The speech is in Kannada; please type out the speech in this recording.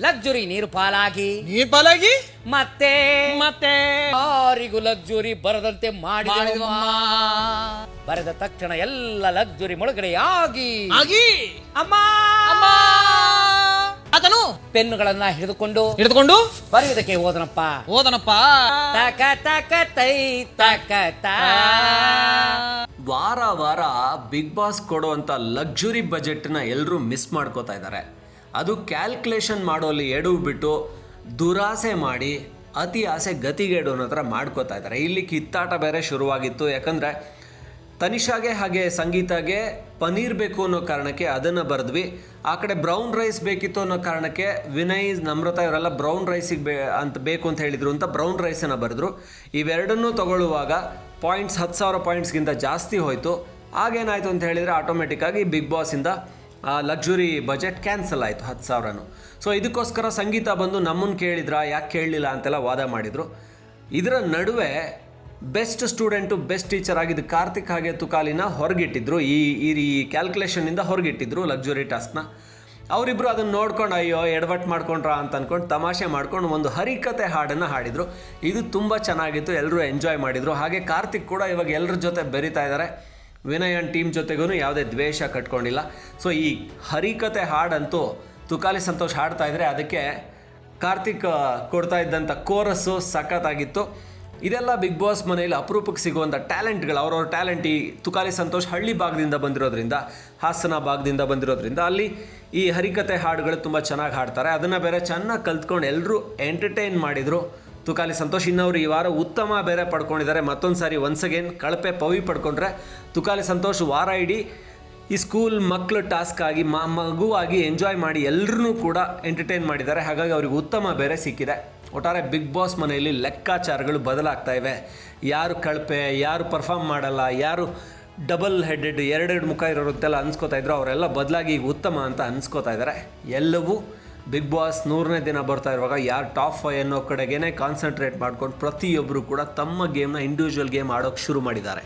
ಲಕ್ಸುರಿ ನೀರು ಪಾಲಾಗಿ. ನೀರ್ ಪಾಲಾಗಿ? ಮತ್ತೆ ಮತ್ತೆ? ಯಾರಿಗೂ ಲಕ್ಸುರಿ ಬರದಂತೆ ಮಾಡಿ ಮಾಡಿದೆವಮ್ಮ. ಬರೆದ ತಕ್ಷಣ ಎಲ್ಲ ಲಕ್ಸುರಿ ಮುಳುಗಡೆಯಾಗಿ ಆಗಿ. ಅಮ್ಮ! ಅಮ್ಮ! ಅದನು ಪೆನ್ನುಗಳನ್ನ ಹಿಡಿದುಕೊಂಡು ಹಿಡಿದುಕೊಂಡು? ಬರೆಯುವುದಕ್ಕೆ ಹೋದನಪ್ಪ ಓದನಪ್ಪ. ತಕ ತಕ ತೈ ತಕ ತಾ. ವಾರ ವಾರ ಬಿಗ್ ಬಾಸ್ ಕೊಡುವಂತ ಲಕ್ಸುರಿ ಬಜೆಟ್ನ ಎಲ್ಲರೂ ಮಿಸ್ ಮಾಡ್ಕೋತಾ ಇದ್ದಾರೆ. ಅದು ಕ್ಯಾಲ್ಕುಲೇಷನ್ ಮಾಡೋಲ್ಲಿ ಎಡವು ಬಿಟ್ಟು ದುರಾಸೆ ಮಾಡಿ ಅತಿ ಆಸೆ ಗತಿಗೇಡು ಅನ್ನೋ ಥರ ಮಾಡ್ಕೋತಾ ಇದ್ದಾರೆ. ಇಲ್ಲಿ ಕಿತ್ತಾಟ ಬೇರೆ ಶುರುವಾಗಿತ್ತು. ಯಾಕಂದರೆ ತನಿಷಾಗೆ ಹಾಗೆ ಸಂಗೀತಾಗೆ ಪನೀರ್ ಬೇಕು ಅನ್ನೋ ಕಾರಣಕ್ಕೆ ಅದನ್ನು ಬರೆದ್ವಿ. ಆ ಕಡೆ ಬ್ರೌನ್ ರೈಸ್ ಬೇಕಿತ್ತು ಅನ್ನೋ ಕಾರಣಕ್ಕೆ ವಿನಯ್, ನಮ್ರತಾ ಇವರೆಲ್ಲ ಬ್ರೌನ್ ರೈಸಿಗೆ ಬೇ ಅಂತ ಬೇಕು ಅಂತ ಹೇಳಿದರು ಅಂತ ಬ್ರೌನ್ ರೈಸನ್ನು ಬರೆದ್ರು. ಇವೆರಡನ್ನೂ ತಗೊಳ್ಳುವಾಗ ಪಾಯಿಂಟ್ಸ್ ಹತ್ತು ಸಾವಿರ ಪಾಯಿಂಟ್ಸ್ಗಿಂತ ಜಾಸ್ತಿ ಹೋಯಿತು. ಆಗೇನಾಯಿತು ಅಂತ ಹೇಳಿದರೆ ಆಟೋಮೆಟಿಕ್ಕಾಗಿ ಬಿಗ್ ಬಾಸಿಂದ ಲಕ್ಸುರಿ ಬಜೆಟ್ ಕ್ಯಾನ್ಸಲ್ ಆಯಿತು ಹತ್ತು ಸಾವಿರನು. ಸೊ ಇದಕ್ಕೋಸ್ಕರ ಸಂಗೀತ ಬಂದು ನಮ್ಮನ್ನು ಕೇಳಿದ್ರ, ಯಾಕೆ ಕೇಳಲಿಲ್ಲ ಅಂತೆಲ್ಲ ವಾದ ಮಾಡಿದರು. ಇದರ ನಡುವೆ ಬೆಸ್ಟ್ ಸ್ಟೂಡೆಂಟು ಬೆಸ್ಟ್ ಟೀಚರ್ ಆಗಿದ್ದು ಕಾರ್ತಿಕ್ ಹಾಗೆ ತುಕಾಲಿನ ಹೊರಗಿಟ್ಟಿದ್ರು. ಈ ಈ ಕ್ಯಾಲ್ಕುಲೇಷನ್ನಿಂದ ಹೊರಗಿಟ್ಟಿದ್ರು ಲಕ್ಸುರಿ ಟಾಸ್ಕ್ನ ಅವರಿಬ್ಬರು ಅದನ್ನು ನೋಡ್ಕೊಂಡು, ಅಯ್ಯೋ, ಎಡವಟ್ ಮಾಡ್ಕೊಂಡ್ರಾ ಅಂತ ಅಂದ್ಕೊಂಡು ತಮಾಷೆ ಮಾಡ್ಕೊಂಡು ಒಂದು ಹರಿಕತೆ ಹಾಡನ್ನು ಹಾಡಿದರು. ಇದು ತುಂಬ ಚೆನ್ನಾಗಿತ್ತು ಎಲ್ಲರೂ ಎಂಜಾಯ್ ಮಾಡಿದರು. ಹಾಗೆ ಕಾರ್ತಿಕ್ ಕೂಡ ಇವಾಗ ಎಲ್ಲರ ಜೊತೆ ಬೆರಿತಾ ಇದ್ದಾರೆ ವಿನಯ್ ಅಂಡ್ ಟೀಮ್ ಜೊತೆಗೂ ಯಾವುದೇ ದ್ವೇಷ ಕಟ್ಕೊಂಡಿಲ್ಲ. ಸೊ ಈ ಹರಿಕತೆ ಹಾಡಂತೂ ತುಕಾಲಿ ಸಂತೋಷ್ ಹಾಡ್ತಾ ಇದ್ದರೆ ಅದಕ್ಕೆ ಕಾರ್ತಿಕ್ ಕೊಡ್ತಾ ಇದ್ದಂಥ ಕೋರಸ್ಸು ಸಖತ್ತಾಗಿತ್ತು. ಇದೆಲ್ಲ ಬಿಗ್ ಬಾಸ್ ಮನೆಯಲ್ಲಿ ಅಪರೂಪಕ್ಕೆ ಸಿಗುವಂಥ ಟ್ಯಾಲೆಂಟ್ಗಳು, ಅವ್ರವ್ರ ಟ್ಯಾಲೆಂಟ್ ಈ ತುಕಾಲಿ ಸಂತೋಷ್ ಹಳ್ಳಿ ಭಾಗದಿಂದ ಬಂದಿರೋದ್ರಿಂದ, ಹಾಸನ ಭಾಗದಿಂದ ಬಂದಿರೋದ್ರಿಂದ ಅಲ್ಲಿ ಈ ಹರಿಕತೆ ಹಾಡುಗಳು ತುಂಬ ಚೆನ್ನಾಗಿ ಹಾಡ್ತಾರೆ. ಅದನ್ನು ಬೇರೆ ಚೆನ್ನಾಗಿ ಕಲ್ತ್ಕೊಂಡು ಎಲ್ಲರೂ ಎಂಟರ್ಟೈನ್ ಮಾಡಿದರು. ತುಕಾಲಿ ಸಂತೋಷ್ ಇನ್ನವರು ಈ ವಾರ ಉತ್ತಮ ಬೇರೆ ಪಡ್ಕೊಂಡಿದ್ದಾರೆ. ಮತ್ತೊಂದು ಸಾರಿ ಒನ್ಸ್ ಅಗೇನ್ ಕಳಪೆ ಪವಿ ಪಡ್ಕೊಂಡ್ರೆ ತುಕಾಲಿ ಸಂತೋಷ್ ವಾರ ಇಡೀ ಈ ಸ್ಕೂಲ್ ಮಕ್ಕಳು ಟಾಸ್ಕ್ ಆಗಿ, ಮ ಮಗುವಾಗಿ ಎಂಜಾಯ್ ಮಾಡಿ ಎಲ್ಲರೂ ಕೂಡ ಎಂಟರ್ಟೈನ್ ಮಾಡಿದ್ದಾರೆ. ಹಾಗಾಗಿ ಅವ್ರಿಗೆ ಉತ್ತಮ ಬೇರೆ ಸಿಕ್ಕಿದೆ. ಒಟ್ಟಾರೆ ಬಿಗ್ ಬಾಸ್ ಮನೆಯಲ್ಲಿ ಲೆಕ್ಕಾಚಾರಗಳು ಬದಲಾಗ್ತಾ ಇವೆ. ಯಾರು ಕಳಪೆ, ಯಾರು ಪರ್ಫಾರ್ಮ್ ಮಾಡಲ್ಲ, ಯಾರು ಡಬಲ್ ಹೆಡೆಡ್ ಎರಡೆರಡು ಮುಖ ಇರೋರುತ್ತೆಲ್ಲ ಅನ್ಸ್ಕೋತಾ ಇದ್ರು. ಅವರೆಲ್ಲ ಬದಲಾಗಿ ಈಗ ಉತ್ತಮ ಅಂತ ಅನ್ಸ್ಕೋತಾ ಇದ್ದಾರೆ. ಎಲ್ಲವೂ ಬಿಗ್ ಬಾಸ್ ನೂರನೇ ದಿನ ಬರ್ತಾ ಇರುವಾಗ ಯಾರು ಟಾಪ್ ಫೈವ್ ಅನ್ನೋ ಕಡೆಗೇನೆ ಕಾನ್ಸಂಟ್ರೇಟ್ ಮಾಡ್ಕೊಂಡು ಪ್ರತಿಯೊಬ್ಬರು ಕೂಡ ತಮ್ಮ ಗೇಮ್ನ ಇಂಡಿವಿಜುವಲ್ ಗೇಮ್ ಆಡೋಕ್ಕೆ ಶುರು ಮಾಡಿದ್ದಾರೆ.